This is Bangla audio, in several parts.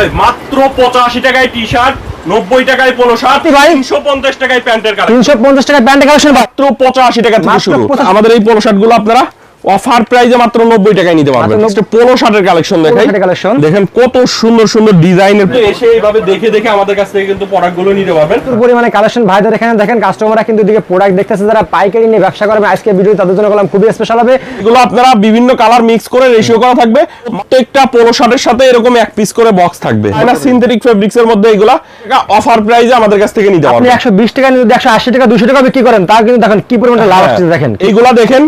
ভাই মাত্র পঁচাশি টাকায় টি শার্ট নব্বই টাকায় পোলো শার্ট ভাই? তিনশো পঞ্চাশ টাকায় প্যান্টের কালেকশন তিনশো পঞ্চাশ টাকা প্যান্ট কালেকশন মাত্র পঁচাশি টাকা থেকে শুরু আমাদের এই পোলো শার্টগুলো আপনারা অফার প্রাইজে মাত্র নব্বই টাকায় নিতে পারবেন। Next পোলো শার্টের কালেকশন দেখাই। শার্টের collection। দেখেন কত সুন্দর সুন্দর ডিজাইনের এসে এইভাবে দেখে দেখে আমাদের কাছ থেকে কিন্তু প্রোডাক্টগুলো নিতে পারবেন। প্রচুর পরিমাণে কালেকশন ভাইদের এখানে দেখেন কাস্টমাররা কিন্তু দিকে প্রোডাক্ট দেখতেছে যারা পাইকারি নিয়ে ব্যবসা করবে। আজকে ভিডিও তাদের জন্য করলাম খুবই স্পেশাল হবে। এগুলো আপনারা বিভিন্ন কালার মিক্স করে রেশিও করা থাকবে। প্রত্যেকটা পোলো শার্টের সাথে এরকম এক পিস করে বক্স থাকবে। না সিনথেটিক ফেব্রিক্স এর মধ্যে এগুলা অফার প্রাইজে আমাদের কাছ থেকে নিতে আপনি পারবেন। একশো বিশ টাকা নিয়ে যদি একশো আশি টাকা দুশো টাকা বিক্রি করেন তাও কিন্তু দেখেন কি পরিমাণে লাভ আসছে দেখেন। এইগুলা দেখেন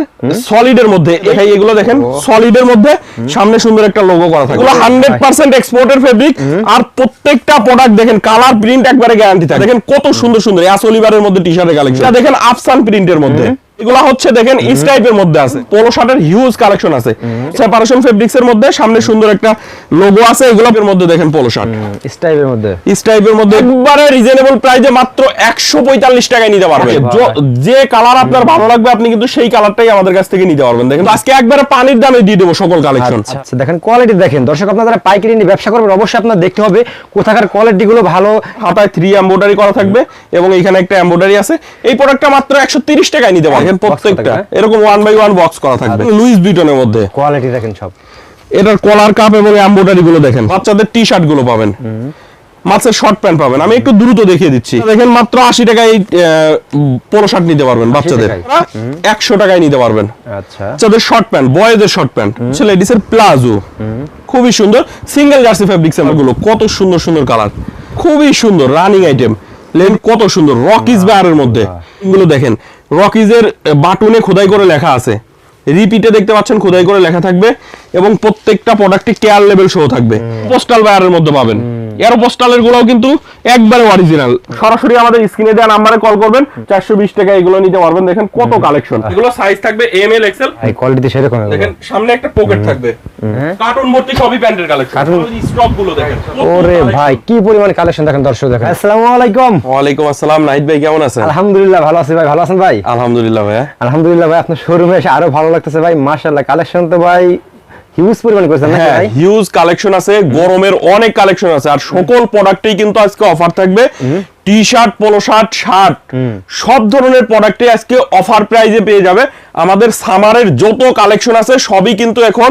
সলিডের মধ্যে। এই এগুলো দেখেন সলিড এর মধ্যে সামনে সুন্দর একটা লোগো করা থাকে। এগুলো হান্ড্রেড পার্সেন্ট এক্সপোর্টের ফেব্রিক আর প্রত্যেকটা প্রোডাক্ট দেখেন কালার প্রিন্ট একবারে গ্যারান্টি থাকে। দেখেন কত সুন্দর সুন্দর অ্যাসোলিভারের মধ্যে টি শার্টের কালেকশন দেখেন আফসান প্রিন্টের মধ্যে। এগুলা হচ্ছে দেখেন ইস টাইপের মধ্যে আছে। পোলো শার্টের হিউজ কালেকশন আছে। সেপারেশন ফেব্রিক্স এর মধ্যে সামনে সুন্দর একটা লোগো আছে এগুলোর মধ্যে দেখেন পোলো শার্ট স্টাইলের মধ্যে। ইস টাইপের মধ্যে একবারে রিজনেবল প্রাইসে মাত্র 145 টাকায় নিতে পারবেন। ভাই। য- কালার আপনার ভালো লাগবে আপনি কিন্তু সেই কালারটাই আমাদের কাছ থেকে নিতে পারবেন। দেখেন আজকে একবারে পানির দামে দিয়ে দেবো সকল কালেকশন আচ্ছা দেখেন কোয়ালিটি দেখেন। দর্শক আপনারা পাইকারি নিয়ে ব্যবসা করবেন অবশ্যই আপনার দেখতে হবে কোথাকার কোয়ালিটি গুলো ভালো। হাতায় থ্রি এমব্রয়ডারি করা থাকবে এবং এখানে একটা এমব্রয়ডারি আছে। এই প্রোডাক্টটা মাত্র 130 টাকায় নিতে পারবেন। Box প্রত্যেকটা। হ্যাঁ? এরকম ওয়ান বাই ওয়ান বক্স করা থাকবে। লুইস বিটনের মধ্যে। কোয়ালিটি দেখেন সব। এটার কলার কাপ এবং এমব্রয়ডারি গুলো দেখেন বাচ্চাদের টি শার্টগুলো পাবেন। মাছের শর্ট প্যান্ট পাবেন। আমি একটু দ্রুত দেখিয়ে দিচ্ছি। দেখেন মাত্র আশি টাকায় পোলো শার্ট নিতে পারবেন বাচ্চাদের। একশো টাকায় নিতে পারবেন। আচ্ছা। বাচ্চাদের শর্ট প্যান্ট বয়েজের শর্ট প্যান্ট হচ্ছে লেডিস এর প্লাজো খুবই সুন্দর। সিঙ্গেল জার্সি ফেব্রিক্সগুলো কত সুন্দর সুন্দর কালার খুবই সুন্দর রানিং আইটেম লেন কত সুন্দর রকিজ বায়ারের মধ্যে। এগুলো দেখেন। রকিজের বাটুনে খোদাই করে লেখা আছে। রিপিটে দেখতে পাচ্ছেন খোদাই করে লেখা থাকবে এবং প্রত্যেকটা প্রোডাক্টে কেয়ার লেভেল শো থাকবে। পোস্টাল বায়ারের মধ্যে পাবেন। এরো পোস্টালের গুলোও কিন্তু একবারে অরিজিনাল সরাসরি আমাদের স্ক্রিনে দেওয়া নাম্বারে কল করবেন চারশো বিশ টাকা এগুলো নিতে পারবেন দেখেন কত কালেকশন এগুলো সাইজ থাকবে এম এল এক্সেল এই কোয়ালিটি সেরকম দেখেন সামনে একটা পকেট থাকবে। কার্টুন ভর্তি সবই প্যান্টের কালেকশন স্টকগুলো দেখেন ওরে ভাই কি পরিমাণে কালেকশন দেখেন দর্শক দেখেন। আসসালামু আলাইকুম। ওয়ালাইকুম আসসালাম নাহিদ ভাই কেমন আছেন? আলহামদুলিল্লাহ ভালো আছি ভাই ভালো আছেন ভাই? আলহামদুলিল্লাহ ভাইয়া। আলহামদুলিল্লাহ ভাই আপনার শোরুমে এসে আরও ভালো লাগতেছে ভাই মাশাআল্লাহ কালেকশন তো ভাই হিউজ পরিমাণে করেছেন হ্যাঁ হিউজ কালেকশন আছে গরমের অনেক কালেকশন আছে। আর সকল প্রোডাক্টেই কিন্তু আজকে অফার থাকবে। T shirt polo shirt shirt সব ধরনের প্রোডাক্টে আজকে অফার প্রাইজে পেয়ে যাবে। আমাদের সামারের যত কালেকশন আছে সবই কিন্তু এখন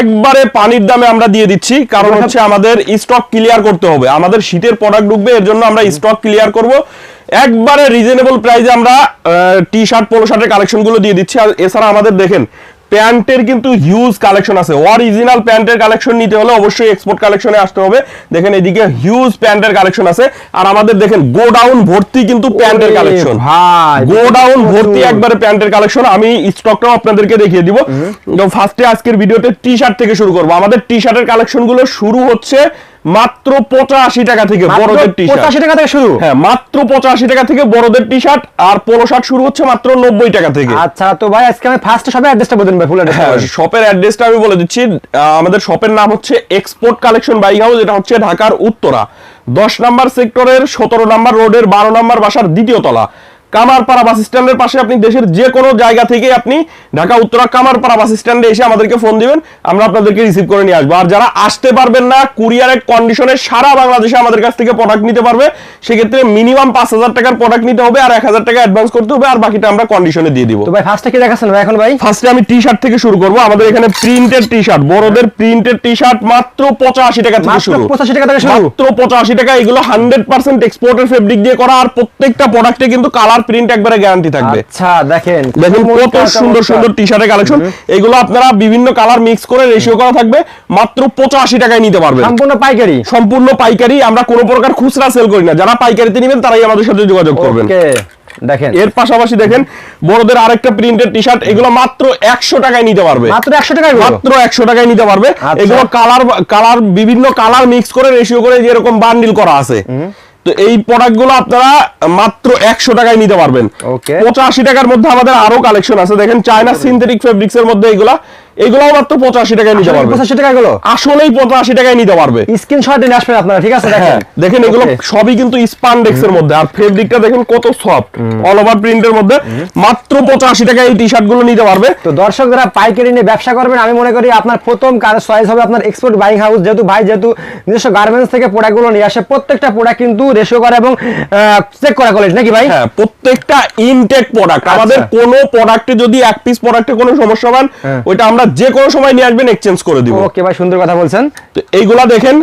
একবারে পানির দামে আমরা দিয়ে দিচ্ছি। কারণ হচ্ছে আমাদের স্টক ক্লিয়ার করতে হবে। আমাদের শীতের প্রোডাক্ট ঢুকবে এর জন্য আমরা স্টক ক্লিয়ার করব। একবারে রিজনেবল প্রাইসে আমরা টি শার্ট পোলো শার্টের কালেকশনগুলো দিয়ে দিচ্ছি। আর এছাড়া আমাদের দেখেন প্যান্টের কিন্তু হিউজ কালেকশন আছে। অরিজিনাল প্যান্টের কালেকশন নিতে হলে অবশ্যই এক্সপোর্ট কালেকশনে আসতে হবে। দেখেন এদিকে হিউজ প্যান্টের কালেকশন আছে। আর আমাদের দেখেন গোডাউন ভর্তি কিন্তু প্যান্টের কালেকশন ভাই, গোডাউন ভর্তি একবারে প্যান্টের কালেকশন আমি স্টকটাও আপনাদেরকে দেখিয়ে দিব। ফার্স্টে আজকের ভিডিওতে টি শার্ট থেকে শুরু করব। আমাদের টি শার্টের কালেকশনগুলো শুরু হচ্ছে মাত্র পঁচাশি টাকা থেকে বড়দের টি শার্ট পঁচাশি টাকা থেকে শুরু? হ্যাঁ মাত্র পঁচাশি টাকা থেকে বড়দের টি শার্ট আর পোলো শার্ট শুরু হচ্ছে মাত্র নব্বই টাকা থেকে। আচ্ছা তো ভাই আজকে আমি ফার্স্ট সবাই অ্যাড্রেসটা বলুন ভাই ফুল অ্যাড্রেস শপের অ্যাড্রেসটা আমি বলে দিচ্ছি। আমাদের শপের নাম হচ্ছে এক্সপোর্ট কালেকশন বাইক হাউস এটা হচ্ছে ঢাকার উত্তরা। দশ নাম্বার সেক্টরের সতেরো নাম্বার রোডের বারো নাম্বার বাসার দ্বিতীয় তলা। কামারপাড়া বাস স্ট্যান্ডের পাশে আপনি দেশের যে কোনো জায়গা থেকে আপনি ঢাকা উত্তরা কামারপাড়া বাস স্ট্যান্ডে এসে আমাদেরকে ফোন দিবেন। আমরা আপনাদেরকে রিসিভ করে নিয়ে আসব। আর যারা আসতে পারবেন না কুরিয়ারের কন্ডিশনে সারা বাংলাদেশে আমাদের কাছ থেকে প্রোডাক্ট নিতে পারবে। সেক্ষেত্রে মিনিমাম পাঁচ হাজার টাকার প্রোডাক্ট নিতে হবে আর এক হাজার টাকা অ্যাডভান্স করতে হবে আর বাকিটা আমরা কন্ডিশনে দিয়ে দিব। তো ভাই ফার্স্টে কি দেখাচ্ছেন ভাই এখন ভাই? ফার্স্টে আমি টি শার্ট থেকে শুরু করব। আমাদের এখানে প্রিন্টেড টি শার্ট বড়দের প্রিন্টেড টি শার্ট মাত্র পঁচাশি টাকা থেকে শুরু। পঁচাশি টাকা থেকে শুরু। মাত্র পঁচাশি টাকা এগুলো হান্ড্রেড পার্সেন্ট এক্সপোর্টের ফেব্রিক দিয়ে করা। আর প্রত্যেকটা প্রোডাক্টে কিন্তু কালার প্রিন্ট একবারে গ্যারান্টি থাকবে। আচ্ছা দেখেন দেখেন কত সুন্দর সুন্দর টি শার্টের কালেকশন এগুলো আপনারা বিভিন্ন কালার মিক্স করে রেশিও করা থাকবে মাত্র পঁচাশি টাকায় নিতে পারবেন। সম্পূর্ণ পাইকারি? সম্পূর্ণ পাইকারি আমরা কোনো প্রকার খুচরা সেল করি না। যারা পাইকারিতে নেবেন তারাই আমাদের সাথে যোগাযোগ করবেন। ওকে দেখেন। এর পাশাপাশি দেখেন বড়দের আরেকটা প্রিন্টেড টি শার্ট এগুলো মাত্র একশো টাকায় নিতে পারবে। মাত্র একশো টাকা মাত্র একশো টাকায় নিতে পারবে। আচ্ছা। এগুলো কালার কালার বিভিন্ন কালার মিক্স করে রেশিও করে যেরকম বান্ডিল করা আছে। তো এই প্রোডাক্টগুলো আপনারা মাত্র একশো টাকায় নিতে পারবেন. পঁচাশি টাকার মধ্যে আমাদের আরও কালেকশন আছে। দেখেন চায়না সিনথেটিক ফেব্রিক্স এর মধ্যে এগুলা এগুলো মাত্র পঁচাশি টাকায় নিতে পারবে। পঁচাশি টাকা গুলো আসলেই পঁচাশি টাকায় নিতে পারবে। স্ক্রিনশট নিয়ে আসবেন আপনারা ঠিক আছে হ্যাঁ দেখেন দেখেন এগুলো সবই কিন্তু স্পান্ডেক্স এর মধ্যে। আর ফেব্রিকটা দেখেন কত সফট অল ওভার প্রিন্টের মধ্যে। মাত্র পঁচাশি টাকায় এই টি শার্টগুলো নিতে পারবে। তো দর্শক যারা পাইকারি নিয়ে ব্যবসা করবেন। আমি মনে করি আপনার প্রথম চয়েস হবে আপনার এক্সপোর্ট বাইং হাউস যেহেতু ভাই যেহেতু নিজস্ব গার্মেন্টস থেকে প্রোডাক্টগুলো নিয়ে আসে প্রত্যেকটা প্রোডাক্ট কিন্তু রেশিও করে এবং চেক করা কলেজ নাকি ভাই? হ্যাঁ প্রত্যেকটা ইনটেক প্রোডাক্ট আমাদের কোন প্রোডাক্টে যদি এক পিস প্রোডাক্টে কোনো সমস্যা পান হ্যাঁ। ওইটা আমরা যে কোনো সময় নিয়ে আসবেন এক্সচেঞ্জ করে দিব। ওকে ভাই সুন্দর কথা বলছেন। তো এইগুলা দেখেন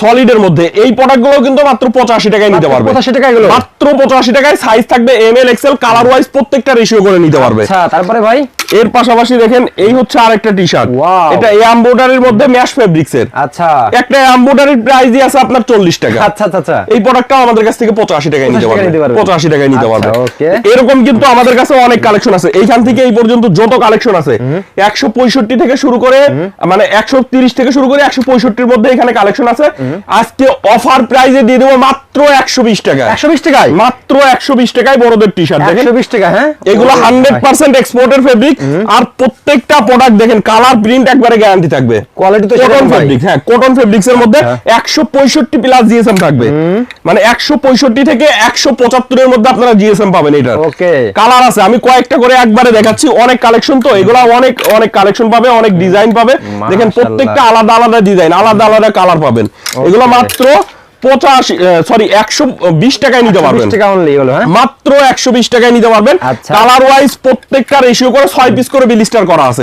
সলিড এর মধ্যে। এই প্রোডাক্টগুলো কিন্তু মাত্র পঁচাশি টাকায় নিতে পারবে। 85 টাকা এগুলো? মাত্র পঁচাশি টাকায় সাইজ থাকবে M L XL colour wise প্রত্যেকটা রেশিও করে নিতে পারবে। আচ্ছা তারপরে ভাই? এর পাশাপাশি দেখেন এই হচ্ছে আরেকটা টি শার্ট এটা এই এমব্রয়ডারির মধ্যে ম্যাশ ফেব্রিক্স এর আচ্ছা। একটা এমব্রয়ডারির প্রাইসই আছে আপনার চল্লিশ টাকা। আচ্ছা আচ্ছা আচ্ছা। এই প্রোডাক্টটাও আমাদের কাছ থেকে পঁচাশি টাকায় নিতে 85 টাকায় পারবে। পঁচাশি টাকায় নিতে আচ্ছা, পারবে। এরকম কিন্তু আমাদের কাছে অনেক কালেকশন আছে। এইখান থেকে এই পর্যন্ত যত কালেকশন আছে একশো পঁয়ষট্টি থেকে শুরু করে মানে একশো তিরিশ থেকে শুরু করে একশো পঁয়ষট্টির মধ্যে এখানে কালেকশন আছে। আজকে অফার প্রাইজে দিয়ে দেবো মাত্র একশো বিশ টাকা একশো বিশ টাকায়? মাত্র একশো বিশ টাকায় বড়দের টি শার্ট একশো বিশ টাকা হ্যাঁ? এগুলো হান্ড্রেড পার্সেন্ট এক্সপোর্টের ফেব্রিক আর প্রত্যেকটা প্রোডাক্ট দেখেন কালার প্রিন্ট একবারে গ্যারান্টি থাকবে। কোয়ালিটি তো কটন ফেব্রিক হ্যাঁ কটন ফেব্রিক্স এর মধ্যে একশো পঁয়ষট্টি প্লাস জিএসএম থাকবে। মানে একশো পঁয়ষট্টি থেকে একশো পঁচাত্তরের মধ্যে আপনারা জিএসএম পাবেন এটা ওকে। কালার আছে আমি কয়েকটা করে একবারে দেখাচ্ছি অনেক কালেকশন তো এগুলো অনেক অনেক কালেকশন পাবে অনেক ডিজাইন পাবে। দেখেন প্রত্যেকটা আলাদা আলাদা ডিজাইন আলাদা আলাদা কালার পাবেন। এগুলো মাত্র পঁচাশি সরি একশো বিশ টাকায় নিতে পারবেন। টাকা অনলি এগুলো হ্যাঁ? মাত্র একশো বিশ টাকায় নিতে পারবেন। আচ্ছা। কালার ওয়াইজ প্রত্যেকটা রেশিও করে ছয় পিস করে বিলিস্টার করা আছে।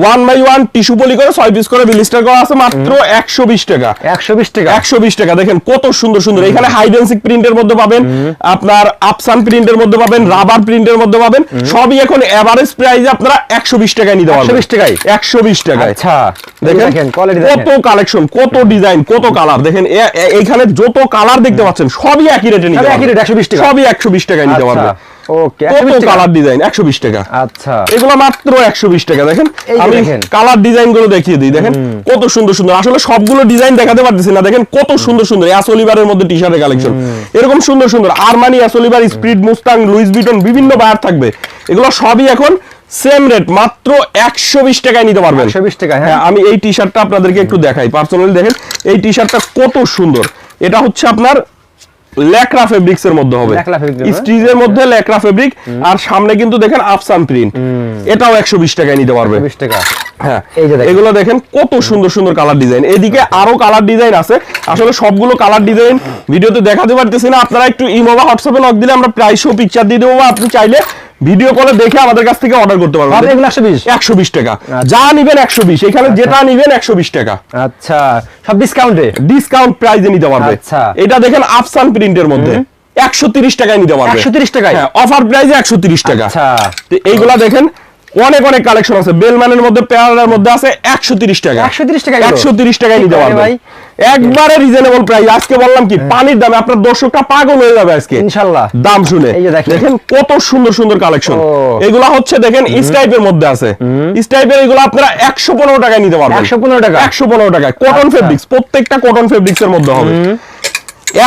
One by one tissue poly করে ছয় পিস করে বিলিস্টার করা আছে মাত্র একশো বিশ টাকা। একশো বিশ টাকা? একশো বিশ টাকা দেখেন কত সুন্দর সুন্দর। এখানে হাইডেন্সিক প্রিন্টের মধ্যে পাবেন আপনার আপসান প্রিন্টের মধ্যে পাবেন রাবার প্রিন্টের মধ্যে পাবেন। সবই এখন এভারেজ প্রাইসে আপনারা একশো বিশ টাকায় নিতে পারবেন। 120 টাকায়? একশো বিশ টাকায়। আচ্ছা। দেখেন কত কালেকশন কত ডিজাইন কত কালার দেখেন এ- এ- এইখানে যত কালার দেখতে পাচ্ছেন সবই একই রেটে নিতে একই rate, 120 টাকা। সবই একশো বিশ টাকায় নিতে পারবে। ওকে কত কালার ডিজাইন একশো বিশ টাকা। আচ্ছা। এগুলো মাত্র একশো বিশ টাকা দেখেন? আমি কালার ডিজাইনগুলো দেখিয়ে দিই দেখেন? কত সুন্দর সুন্দর। আসলে সবগুলো ডিজাইন দেখাতে পারতেছি না দেখেন? কত সুন্দর সুন্দর। অ্যাসোলিভারের মধ্যে টি শার্টের কালেকশন এরকম সুন্দর সুন্দর। আরমানি অ্যাসোলিভার স্প্রিড মুস্তাং লুইস বিটন বিভিন্ন বায়ার থাকবে। এগুলো সবই এখন সেম রেট মাত্র একশো বিশ টাকায় নিতে পারবেন। একশো বিশ টাকা হ্যাঁ। হ্যাঁ আমি এই টি শার্টটা আপনাদেরকে একটু দেখাই। পার্সোনালি দেখেন এই টি শার্টটা কত সুন্দর। এটা হচ্ছে আপনার ল্যাকরা ফেব্রিক্স এর মধ্যে হবে। fabrics, হ্যাঁ? মধ্যে? ল্যাকরা ফেব্রিক আর সামনে কিন্তু দেখেন আফসান প্রিন্ট এটাও একশো বিশ টাকায় নিতে পারবে। টাকা। হ্যাঁ। এগুলো দেখেন কত সুন্দর সুন্দর কালার ডিজাইন এদিকে আরও কালার ডিজাইন আছে। আসলে সবগুলো কালার ডিজাইন ভিডিওতে দেখাতে পারতেছি না। আপনারা একটু ইমো বা হোয়াটসঅ্যাপে লক দিলে আমরা প্রাইস পিকচার দিয়ে দেবো। আপনি চাইলে ভিডিও কলে দেখে আমাদের কাছ থেকে অর্ডার করতে পারবেন। এগুলো একশো বিশ। একশো বিশ টাকা। যা নিবেন একশো বিশ। এখানে যেটা নিবেন একশো বিশ টাকা। আচ্ছা। সব ডিসকাউন্টে ডিসকাউন্ট প্রাইজে নিতে পারবে। আচ্ছা। এটা দেখেন আফসান প্রিন্টের মধ্যে। একশো তিরিশ টাকায় নিতে পারবে। 130 টাকায়? হ্যাঁ অফার প্রাইজে একশো তিরিশ টাকা। আচ্ছা। তো এইগুলা দেখেন অনেক অনেক কালেকশন আছে। বেলম্যানের মধ্যে পেয়ারার মধ্যে আছে একশো তিরিশ টাকা। 130 টাকা একশো তিরিশ টাকায় নিতে ঠিক পারবে ভাই। একবারে রিজনেবল প্রাইস আজকে বললাম কি পানির দামে আপনার দর্শকটা পাগল হয়ে যাবে আজকে। ইনশাল্লাহ। দাম শুনে। এই যে দেখেন। কত সুন্দর সুন্দর কালেকশন। এগুলা হচ্ছে দেখেন স্টাইপের মধ্যে আছে। স্টাইপের এগুলো আপনারা একশো পনেরো টাকায় নিতে পারবেন। একশো পনেরো টাকা। একশো পনেরো টাকায়। কটন আচ্ছা। ফেব্রিক্স প্রত্যেকটা কটন ফেব্রিক্স এর মধ্যে হবে।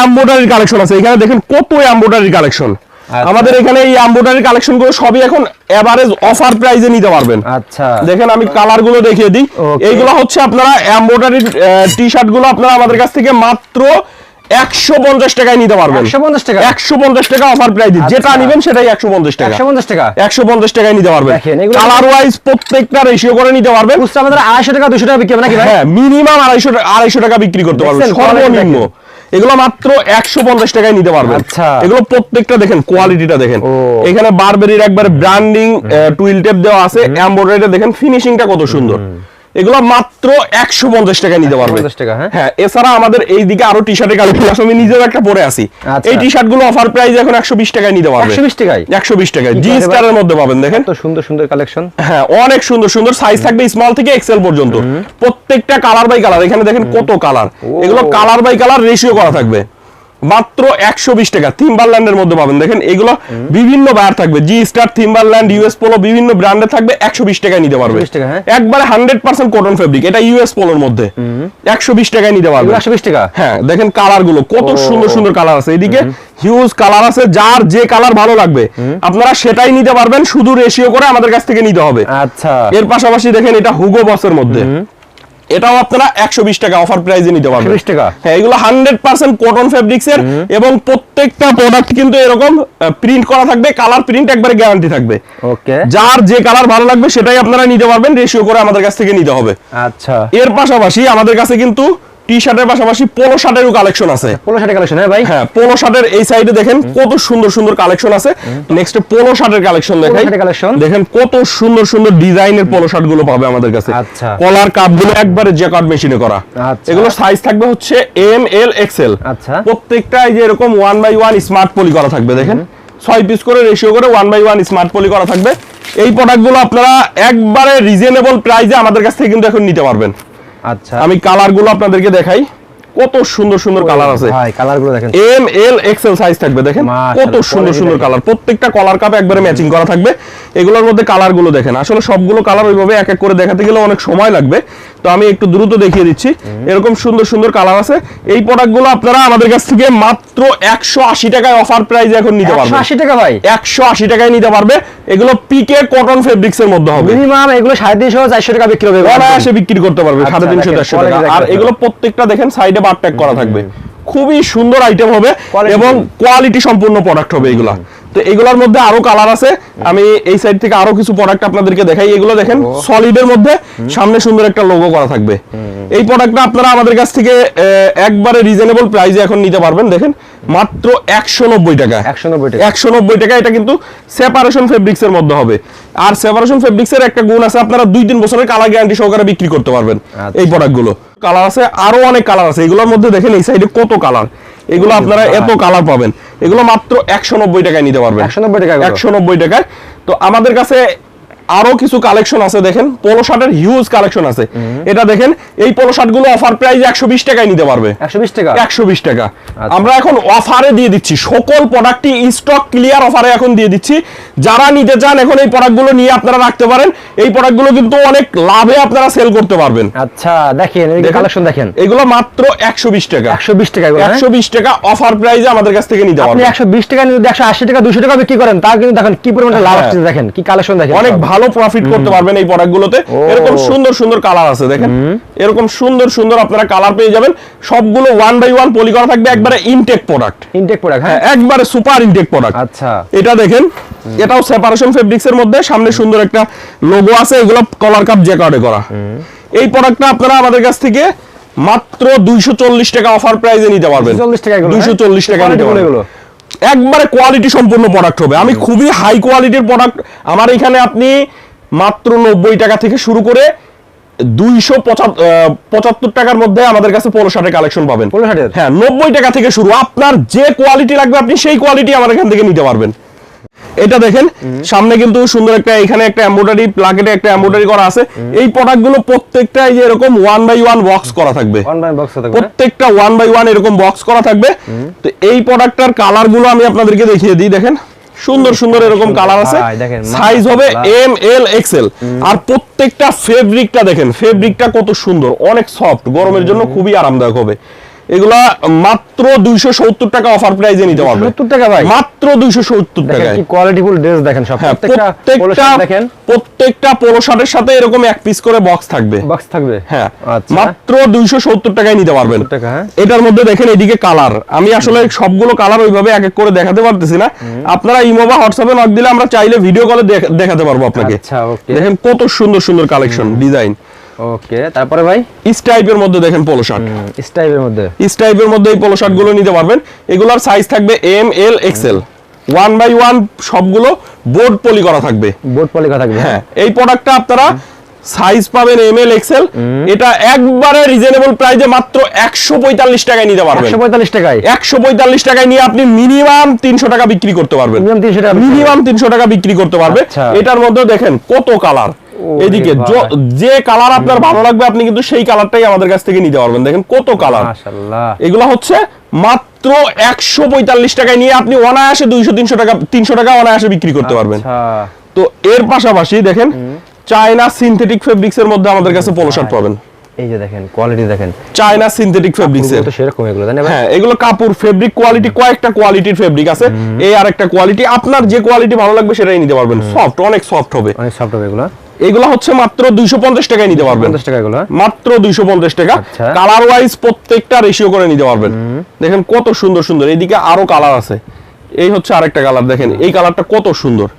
এমব্রয়ডারি কালেকশন আছে। এখানে দেখেন কত এমব্রয়ডারি কালেকশন আচ্ছা। আমাদের এখানে এই এমব্রয়ডারি কালেকশনগুলো সবই এখন এভারেজ অফার প্রাইসে নিতে পারবেন। আচ্ছা। দেখেন আমি কালারগুলো দেখিয়ে দিই। এইগুলো হচ্ছে আপনারা এমব্রয়ডারি টি শার্টগুলো আপনারা আমাদের কাছ থেকে মাত্র একশো পঞ্চাশ টাকায় নিতে পারবেন। একশো পঞ্চাশ টাকা? অফার প্রাইস যেটা আচ্ছা। নিবেন সেটাই একশো পঞ্চাশ টাকা। একশো পঞ্চাশ টাকায় নিতে পারবেন। কালার ওয়াইজ প্রত্যেকটা রেশিও করে নিতে পারবেন। আড়াইশো টাকা দুশো টাকা বিক্রি হবে নাকি হ্যাঁ মিনিমাম আড়াইশো আড়াইশো টাকা বিক্রি করতে পারবেন। সর্বনিম্ন। এগুলো মাত্র একশো পঞ্চাশ টাকায় নিতে পারবেন। আচ্ছা। এগুলো প্রত্যেকটা দেখেন কোয়ালিটিটা দেখেন। এখানে বারবেরির একবার ব্র্যান্ডিং টুইল টেপ দেওয়া আছে এম্বয়ডারিটা দেখেন ফিনিশিংটা কত সুন্দর। এগুলো মাত্র একশো পঞ্চাশ টাকায় নিতে পারবে। হ্যাঁ? হ্যাঁ এছাড়া আমাদের এই দিকে আরও টি শার্টের কালেকশন আছে আমি নিজেও একটা পরে আছি। আচ্ছা। এই টি শার্টগুলো অফার প্রাইস এখন একশো বিশ টাকায় নিতে পারবে। একশো বিশ টাকায়? একশো বিশ টাকায়। জি? স্টারের মধ্যে পাবেন দেখেন। তো সুন্দর সুন্দর কালেকশন। হ্যাঁ অনেক সুন্দর সুন্দর সাইজ থাকবে স্মল থেকে এক্সেল পর্যন্ত। প্রত্যেকটা কালার বাই কালার এখানে দেখেন কত কালার এগুলো কালার বাই কালার রেশিও করা থাকবে। মাত্র একশো বিশ টাকা। থিম্বারল্যান্ডের মধ্যে পাবেন। দেখেন এগুলো বিভিন্ন বায়ার থাকবে। G Star Timberland US Polo বিভিন্ন ব্র্যান্ডে থাকবে একশো বিশ টাকায় নিতে পারবে। হ্যাঁ? একবারে হান্ড্রেড পার্সেন্ট কটন ফেব্রিক এটা ইউএস পোলোর মধ্যে। একশো বিশ টাকায় নিতে পারবে। একশো বিশ টাকা? হ্যাঁ দেখেন কালারগুলো কত সুন্দর সুন্দর কালার আছে। এদিকে হিউজ কালার আছে যার যে কালার ভালো লাগবে। আপনারা সেটাই নিতে পারবেন শুধু রেশিও করে আমাদের কাছ থেকে নিতে হবে। আচ্ছা। এর পাশাপাশি দেখেন এটা হুগো বসের মধ্যে। এটাও আপনারা একশো বিশ টাকা অফার প্রাইজে নিতে পারবেন। 120 টাকা? হ্যাঁ এগুলো হান্ড্রেড পার্সেন্ট কটন ফেব্রিক্স এর এবং প্রত্যেকটা প্রোডাক্ট কিন্তু এরকম প্রিন্ট করা থাকবে কালার প্রিন্ট একবারে গ্যারান্টি থাকবে। ওকে। যার যে কালার ভালো লাগবে সেটাই আপনারা নিতে পারবেন রেশিও করে আমাদের কাছ থেকে নিতে হবে। আচ্ছা। এর পাশাপাশি আমাদের কাছে কিন্তু টি শার্টের পাশাপাশি পোলো শার্টেরও কালেকশন আছে। পোলো শার্টের কালেকশন হ্যাঁ ভাই। হ্যাঁ পোলো শার্টের এই সাইডে দেখেন কত সুন্দর সুন্দর কালেকশন আছে। নেক্সট পোলো শার্টের কালেকশন দেখাই দেখেন। কত সুন্দর সুন্দর ডিজাইনের পোলো শার্টগুলো পাবে আমাদের কাছে। আচ্ছা। কলার কাপগুলো একবারে জ্যাকার্ড মেশিনে করা। আচ্ছা। এগুলো সাইজ থাকবে হচ্ছে এম এল এক্সেল আচ্ছা। প্রত্যেকটা এই যে এরকম one by one smart poly করা থাকবে দেখেন। ছয় পিস করে রেশিও করে one by one smart poly করা থাকবে। এই প্রোডাক্টগুলো আপনারা একবারে রিজনেবল প্রাইসে আমাদের কাছ থেকে কিন্তু এখন নিতে পারবেন। আচ্ছা। আমি কালারগুলো আপনাদেরকে দেখাই। কত সুন্দর সুন্দর কালার আছে। ভাই কালারগুলো দেখেন এম এল এক্সেল সাইজ থাকবে দেখেন? কত সুন্দর সুন্দর কালার প্রত্যেকটা কলার কাপে একবারে ম্যাচিং করা থাকবে। এগুলোর মধ্যে কালারগুলো দেখেন। আসলে সবগুলো কালার ওইভাবে এক এক করে দেখাতে গেলে অনেক সময় লাগবে। তো আমি একটু দ্রুত দেখিয়ে দিচ্ছি। এরকম সুন্দর সুন্দর কালার আছে। এই প্রোডাক্টগুলো আপনারা আমাদের কাছ থেকে মাত্র একশো আশি টাকায় অফার প্রাইজে এখন নিতে পারবেন। 180 টাকা ভাই। একশো আশি টাকায় নিতে পারবে। এগুলো পিকে কটন ফেব্রিক্স এর মধ্যে হবে। মিনিমাম এগুলো সাড়ে তিনশো চারশো টাকা বিক্রি হবে। অনায়াসে বিক্রি করতে পারবে আচ্ছা, সাড়ে তিনশো চারশো টাকা। আর এগুলো প্রত্যেকটা দেখেন সাইডে বার ট্যাগ করা থাকবে। খুবই সুন্দর আইটেম হবে এবং কোয়ালিটি সম্পূর্ণ প্রোডাক্ট হবে এগুলা। তো এগুলোর মধ্যে আরও কালার আছে। আমি এই সাইড থেকে আরও কিছু প্রোডাক্ট আপনাদেরকে দেখাই। এগুলো দেখেন সলিডের মধ্যে সামনে সুন্দর একটা লোগো করা থাকবে। এই প্রোডাক্টটা আপনারা আমাদের কাছ থেকে একবারে রিজনেবল প্রাইসে এখন নিতে পারবেন। দেখেন মাত্র একশো নব্বই টাকা। একশো নব্বই টাকা। একশো নব্বই টাকা এটা কিন্তু সেপারেশন ফেব্রিক্স এর মধ্যে হবে। আর সেপারেশন ফেব্রিক্স এর একটা গুণ আছে আপনারা দুই তিন বছরের কালার গ্যারান্টি সহকারে বিক্রি করতে পারবেন আচ্ছা। এই প্রোডাক্টগুলো। কালার আছে আরও অনেক কালার আছে। এগুলোর মধ্যে দেখেন এই সাইডে কত কালার এগুলো আপনারা এত কালার পাবেন। এগুলো মাত্র একশো নব্বই টাকায় নিতে পারবেন। একশো নব্বই টাকায় টাকা একশো নব্বই টাকায়। তো আমাদের কাছে আরও কিছু কালেকশন আছে দেখেন। পোলো শার্টের হিউজ কালেকশন আছে। এটা দেখেন এই পোলো শার্টগুলো অফার প্রাইস একশো বিশ টাকায় নিতে পারবে। একশো বিশ টাকা? একশো বিশ টাকা। আচ্ছা। আমরা এখন অফারে দিয়ে দিচ্ছি। সকল প্রোডাক্টই স্টক ক্লিয়ার অফারে এখন দিয়ে দিচ্ছি। যারা নিতে চান এখন এই প্রোডাক্টগুলো নিয়ে আপনারা রাখতে পারেন। এই প্রোডাক্টগুলো কিন্তু অনেক লাভে আপনারা সেল করতে পারবেন। আচ্ছা দেখেন এই কালেকশন দেখেন। এগুলো মাত্র একশো বিশ টাকা। একশো বিশ টাকা হ্যাঁ? একশো বিশ টাকা অফার প্রাইসে আমাদের কাছ থেকে নিতে পারবেন। একশো বিশ টাকা নিয়ে একশো আশি টাকা দুশো টাকা বিক্রি করেন তাও কিন্তু দেখেন কি পরিমাণে লাভ হ্যাঁ। দেখেন কি কালেকশন দেখেন অনেক সব। ভালো প্রফিট করতে পারবেন এই প্রোডাক্টগুলোতে এরকম সুন্দর সুন্দর কালার আছে দেখেন। এরকম সুন্দর সুন্দর আপনারা কালার পেয়ে যাবেন। সবগুলো ওয়ান বাই ওয়ান পলি করা থাকবে একবারে ইনটেক প্রোডাক্ট ইনটেক প্রোডাক্ট হ্যাঁ? হ্যাঁ একবারে সুপার ইনটেক প্রোডাক্ট আচ্ছা। এটা দেখেন এটাও সেপারেশন ফেব্রিক্স এর মধ্যে সামনে সুন্দর একটা লোগো আছে এগুলো কলার কাপ জ্যাকার্ডে করা। এই প্রোডাক্টটা আপনারা আমাদের কাছ থেকে মাত্র দুইশো চল্লিশ টাকা অফার প্রাইজে নিতে পারবেন। 240 টাকা দুইশো হ্যাঁ? চল্লিশ টাকা নিতে পারবেন? একবারে কোয়ালিটি সম্পূর্ণ প্রোডাক্ট হবে। আমি খুবই হাই কোয়ালিটির প্রোডাক্ট আমার এখানে আপনি মাত্র নব্বই টাকা থেকে শুরু করে দুইশো পঁচাত্তর টাকার মধ্যে আমাদের কাছে পনেরো ষাটের কালেকশন পাবেন? হ্যাঁ নব্বই টাকা থেকে শুরু। আপনার যে কোয়ালিটি লাগবে আপনি সেই কোয়ালিটি আমার এখান থেকে নিতে পারবেন। এটা দেখেন সামনে কিন্তু সুন্দর একটা এখানে একটা এমব্রয়ডারি প্লাকেটে একটা এমব্রয়ডারি করা আছে। এই প্রোডাক্টগুলো প্রত্যেকটা এই যে এরকম ওয়ান বাই ওয়ান বক্স করা থাকবে? প্রত্যেকটা ওয়ান বাই ওয়ান এরকম বক্স করা থাকবে। তো এই প্রোডাক্টটার কালারগুলো আমি আপনাদেরকে দেখিয়ে দিই দেখেন। সুন্দর সুন্দর এরকম কালার আছে। সাইজ হবে এম এল এক্সেল আর প্রত্যেকটা ফেব্রিকটা দেখেন ফেব্রিকটা কত সুন্দর অনেক সফট গরমের জন্য খুবই আরামদায়ক হবে। এগুলা মাত্র দুইশো সত্তর টাকা অফার প্রাইজে নিতে পারবে। 270 টাকা ভাই? মাত্র দুইশো সত্তর দেখেন টাকায়। কি কোয়ালিটিফুল ড্রেস দেখেন সব। হ্যাঁ প্রত্যেকটা দেখেন। প্রত্যেকটা পোলো শার্টের সাথে এরকম এক পিস করে বক্স থাকবে। বক্স থাকবে? হ্যাঁ আচ্ছা। মাত্র দুইশো সত্তর টাকায় নিতে পারবেন। 70 টাকা, হ্যাঁ। এটার মধ্যে দেখেন এদিকে কালার আমি আসলে সবগুলো কালার ওইভাবে এক এক করে দেখাতে পারতেছি না। আপনারা ইমো বা হোয়াটসঅ্যাপে নক দিলে আমরা চাইলে ভিডিও কলে দেখাতে পারব আপনাকে। আচ্ছা ওকে দেখেন কত সুন্দর সুন্দর কালেকশন ডিজাইন ওকে তারপরে ভাই? মধ্যে দেখেন পোলো শার্ট মধ্যে। মধ্যে এই পোলো শার্টগুলো নিতে পারবেন। এগুলার সাইজ থাকবে M L XL one by one সবগুলো বোর্ড পলি করা থাকবে। বোর্ড পলিকা থাকবে। হ্যাঁ এই প্রোডাক্টটা আপনারা সাইজ পাবেন এম এল এক্সেল এটা একবারে রিজনেবল প্রাইসে মাত্র একশো পঁয়তাল্লিশ টাকায় নিতে পারবেন। একশো পঁয়তাল্লিশ টাকায়? একশো পঁয়তাল্লিশ টাকায় নিয়ে আপনি মিনিমাম তিনশো টাকা বিক্রি করতে পারবেন। মিনিমাম তিনশো টাকা মিনিমাম তিনশো টাকা বিক্রি করতে পারবে। আচ্ছা। এটার মধ্যে দেখেন কত কালার এদিকে যে কালার আপনার ভালো লাগবে আপনি কিন্তু সেই কালারটাই আমাদের কাছ থেকে নিতে পারবেন। দেখেন কত কালার এগুলো হচ্ছে মাত্র একশো পঁয়তাল্লিশ টাকায় নিয়ে আপনি অনায়াসে দুইশো তিনশো টাকা তিনশো টাকা অনায়াসে বিক্রি করতে পারবেন। আচ্ছা। তো এর পাশাপাশি দেখেন চায়না সিনথেটিক ফেব্রিক্স এর মধ্যে আমাদের কাছে পোলো শার্ট পাবেন। এই যে দেখেন কোয়ালিটি দেখেন। চায়না সিনথেটিক ফেব্রিক্স এর। তো সেরকম এগুলো তাই না হ্যাঁ এগুলো কাপড় ফেব্রিক কোয়ালিটি কয়েকটা কোয়ালিটির ফেব্রিক আছে। এই আর একটা কোয়ালিটি আপনার যে কোয়ালিটি ভালো লাগবে সেটাই নিতে পারবেন। সফট অনেক সফট হবে। অনেক সফট হবে এগুলো। এগুলো হচ্ছে মাত্র দুইশো পঞ্চাশ টাকায় নিতে পারবেন। পঞ্চাশ টাকা এগুলো হ্যাঁ? মাত্র দুইশো পঞ্চাশ টাকা। আচ্ছা। কালার ওয়াইজ প্রত্যেকটা রেশিও করে নিতে পারবেন। দেখেন কত সুন্দর সুন্দর। এইদিকে আরও কালার আছে। এই হচ্ছে আরেকটা কালার দেখেন। এই কালারটা কত সুন্দর।